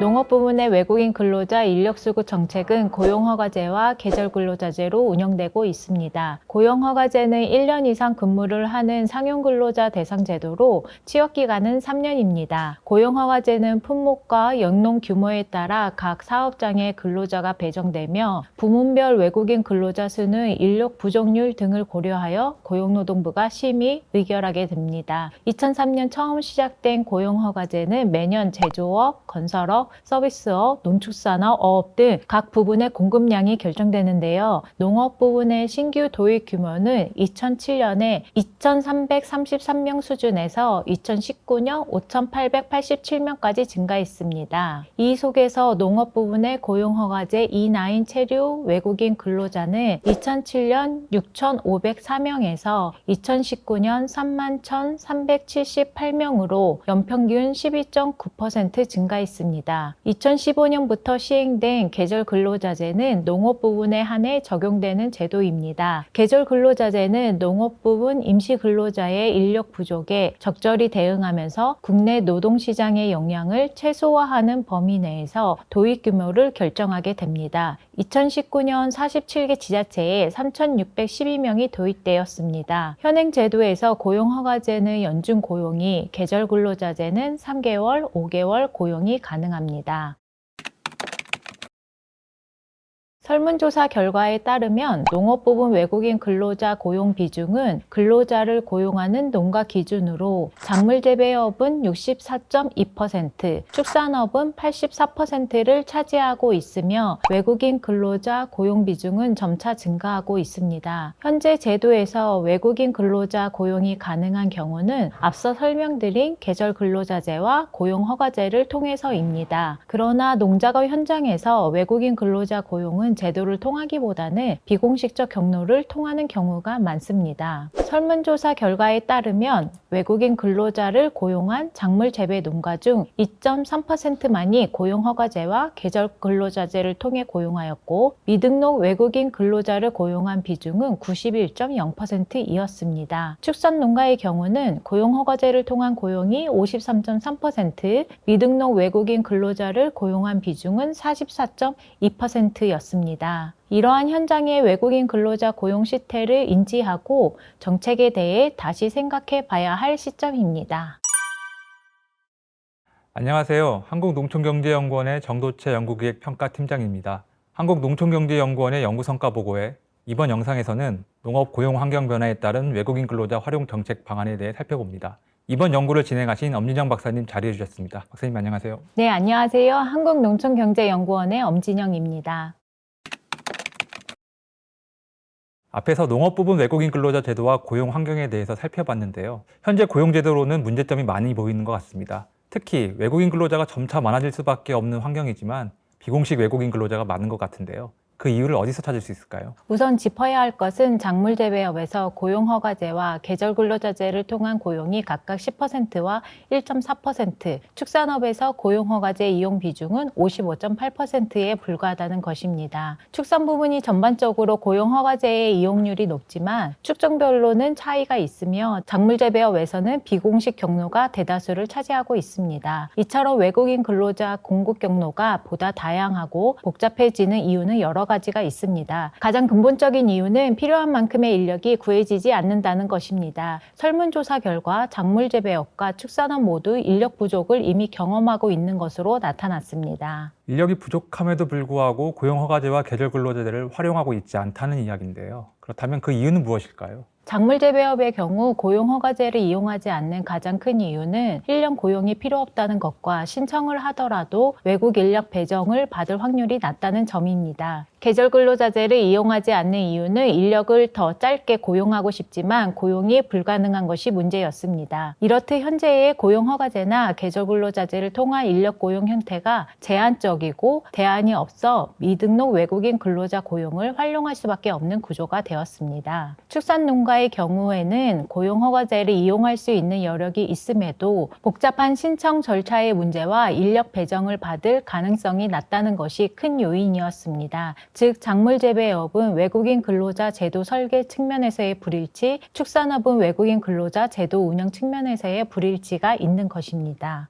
농업 부문의 외국인 근로자 인력 수급 정책은 고용허가제와 계절 근로자제로 운영되고 있습니다. 고용허가제는 1년 이상 근무를 하는 상용 근로자 대상 제도로 취업 기간은 3년입니다. 고용허가제는 품목과 영농 규모에 따라 각 사업장의 근로자가 배정되며 부문별 외국인 근로자 수는 인력 부족률 등을 고려하여 고용노동부가 심의 의결하게 됩니다. 2003년 처음 시작된 고용허가제는 매년 제조업, 건설업, 서비스업, 농축산업, 어업 등 각 부분의 공급량이 결정되는데요. 농업 부분의 신규 도입 규모는 2007년에 2,333명 수준에서 2019년 5,887명까지 증가했습니다. 이 속에서 농업 부분의 고용허가제 E9 체류 외국인 근로자는 2007년 6,504명에서 2019년 31,378명으로 연평균 12.9% 증가했습니다. 2015년부터 시행된 계절 근로자제는 농업 부분에 한해 적용되는 제도입니다. 계절 근로자제는 농업 부분 임시 근로자의 인력 부족에 적절히 대응하면서 국내 노동 시장의 영향을 최소화하는 범위 내에서 도입 규모를 결정하게 됩니다. 2019년 47개 지자체에 3,612명이 도입되었습니다. 현행 제도에서 고용 허가제는 연중 고용이, 계절 근로자제는 3개월, 5개월 고용이 가능합니다. 바랍니다. 설문조사 결과에 따르면 농업 부분 외국인 근로자 고용 비중은 근로자를 고용하는 농가 기준으로 작물 재배업은 64.2%, 축산업은 84%를 차지하고 있으며 외국인 근로자 고용 비중은 점차 증가하고 있습니다. 현재 제도에서 외국인 근로자 고용이 가능한 경우는 앞서 설명드린 계절 근로자제와 고용 허가제를 통해서입니다. 그러나 농작업 현장에서 외국인 근로자 고용은 제도를 통하기보다는 비공식적 경로를 통하는 경우가 많습니다. 설문조사 결과에 따르면 외국인 근로자를 고용한 작물 재배 농가 중 2.3%만이 고용 허가제와 계절 근로자제를 통해 고용하였고 미등록 외국인 근로자를 고용한 비중은 91.0%이었습니다. 축산 농가의 경우는 고용 허가제를 통한 고용이 53.3%, 미등록 외국인 근로자를 고용한 비중은 44.2%였습니다. 이러한 현장의 외국인 근로자 고용 시태를 인지하고 정책에 대해 다시 생각해 봐야 할 시점입니다. 안녕하세요. 한국농촌경제연구원의 정도채 연구기획평가팀장입니다. 한국농촌경제연구원의 연구성과 보고에 이번 영상에서는 농업 고용 환경 변화에 따른 외국인 근로자 활용 정책 방안에 대해 살펴봅니다. 이번 연구를 진행하신 엄진영 박사님 자리해 주셨습니다. 박사님 안녕하세요. 네, 안녕하세요. 한국농촌경제연구원의 엄진영입니다. 앞에서 농업 부분 외국인 근로자 제도와 고용 환경에 대해서 살펴봤는데요. 현재 고용 제도로는 문제점이 많이 보이는 것 같습니다. 특히 외국인 근로자가 점차 많아질 수밖에 없는 환경이지만 비공식 외국인 근로자가 많은 것 같은데요. 그 이유를 어디서 찾을 수 있을까요? 우선 짚어야 할 것은 작물 재배업에서 고용 허가제와 계절 근로자제를 통한 고용이 각각 10%와 1.4%, 축산업에서 고용 허가제 이용 비중은 55.8%에 불과하다는 것입니다. 축산 부분이 전반적으로 고용 허가제의 이용률이 높지만 축종별로는 차이가 있으며 작물 재배업에서는 비공식 경로가 대다수를 차지하고 있습니다. 이처럼 외국인 근로자 공급 경로가 보다 다양하고 복잡해지는 이유는 여러 가지가 있습니다. 가장 근본적인 이유는 필요한 만큼의 인력이 구해지지 않는다는 것입니다. 설문조사 결과 작물 재배업과 축산업 모두 인력 부족을 이미 경험하고 있는 것으로 나타났습니다. 인력이 부족함에도 불구하고 고용 허가제와 계절 근로자제를 활용하고 있지 않다는 이야기인데요. 그렇다면 그 이유는 무엇일까요? 작물 재배업의 경우 고용 허가제를 이용하지 않는 가장 큰 이유는 1년 고용이 필요 없다는 것과 신청을 하더라도 외국 인력 배정을 받을 확률이 낮다는 점입니다. 계절 근로자제를 이용하지 않는 이유는 인력을 더 짧게 고용하고 싶지만 고용이 불가능한 것이 문제였습니다. 이렇듯 현재의 고용 허가제나 계절 근로자제를 통한 인력 고용 형태가 제한적이고 대안이 없어 미등록 외국인 근로자 고용을 활용할 수밖에 없는 구조가 되었습니다. 축산 농가 의 경우에는 고용 허가제를 이용할 수 있는 여력이 있음에도 복잡한 신청 절차의 문제와 인력 배정을 받을 가능성이 낮다는 것이 큰 요인이었습니다. 즉 작물 재배업은 외국인 근로자 제도 설계 측면에서의 불일치, 축산업은 외국인 근로자 제도 운영 측면에서의 불일치가 있는 것입니다.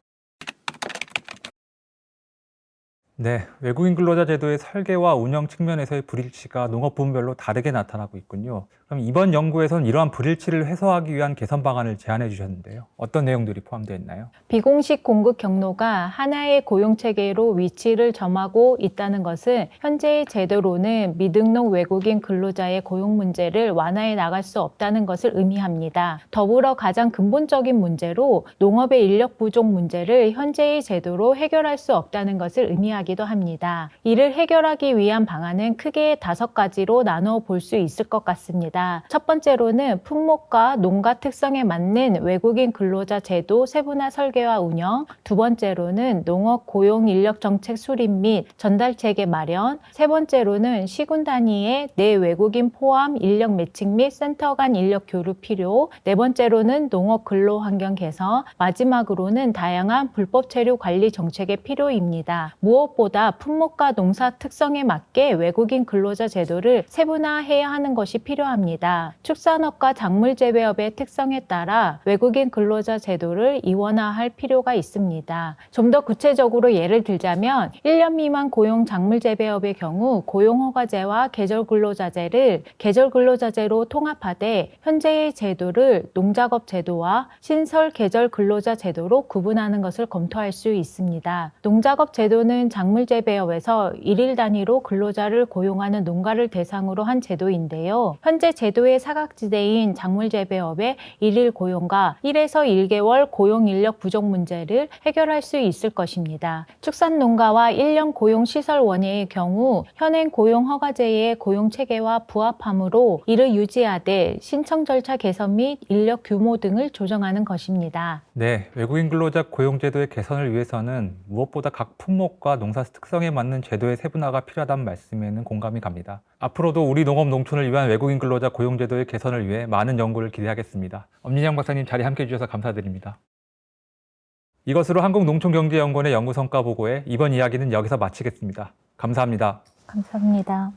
네, 외국인 근로자 제도의 설계와 운영 측면에서의 불일치가 농업 부문별로 다르게 나타나고 있군요. 그럼 이번 연구에서는 이러한 불일치를 해소하기 위한 개선 방안을 제안해 주셨는데요. 어떤 내용들이 포함되어 있나요? 비공식 공급 경로가 하나의 고용 체계로 위치를 점하고 있다는 것은 현재의 제도로는 미등록 외국인 근로자의 고용 문제를 완화해 나갈 수 없다는 것을 의미합니다. 더불어 가장 근본적인 문제로 농업의 인력 부족 문제를 현재의 제도로 해결할 수 없다는 것을 의미하기 도 합니다. 이를 해결하기 위한 방안은 크게 다섯 가지로 나누어 볼수 있을 것 같습니다. 첫 번째로는 품목과 농가 특성에 맞는 외국인 근로자 제도 세분화 설계와 운영, 두 번째로는 농업 고용 인력 정책 수립 및 전달 체계 마련, 세 번째로는 시군 단위의 내 외국인 포함 인력 매칭 및 센터 간 인력 교류 필요, 네 번째로는 농업 근로 환경 개선, 마지막으로는 다양한 불법 체류 관리 정책의 필요입니다. 무엇보다 품목과 농사 특성에 맞게 외국인 근로자 제도를 세분화해야 하는 것이 필요합니다. 축산업과 작물 재배업의 특성에 따라 외국인 근로자 제도를 이원화할 필요가 있습니다. 좀 더 구체적으로 예를 들자면 1년 미만 고용 작물 재배업의 경우 고용 허가제와 계절 근로자제를 계절 근로자제로 통합하되 현재의 제도를 농작업 제도와 신설 계절 근로자 제도로 구분하는 것을 검토할 수 있습니다. 농작업 제도는 작물 재배업에서 일일 단위로 근로자를 고용하는 농가를 대상으로 한 제도인데요. 현재 제도의 사각지대인 작물 재배업의 일일 고용과 1에서 1개월 고용 인력 부족 문제를 해결할 수 있을 것입니다. 축산 농가와 1년 고용 시설 원예의 경우 현행 고용 허가제의 고용 체계와 부합함으로 이를 유지하되 신청 절차 개선 및 인력 규모 등을 조정하는 것입니다. 네, 외국인 근로자 고용 제도의 개선을 위해서는 무엇보다 각 품목과 농사 특성에 맞는 제도의 세분화가 필요하다는 말씀에는 공감이 갑니다. 앞으로도 우리 농업 농촌을 위한 외국인 근로자 고용 제도의 개선을 위해 많은 연구를 기대하겠습니다. 엄진영 박사님 자리 함께 해주셔서 감사드립니다. 이것으로 한국농촌경제연구원의 연구 성과 보고에 이번 이야기는 여기서 마치겠습니다. 감사합니다. 감사합니다.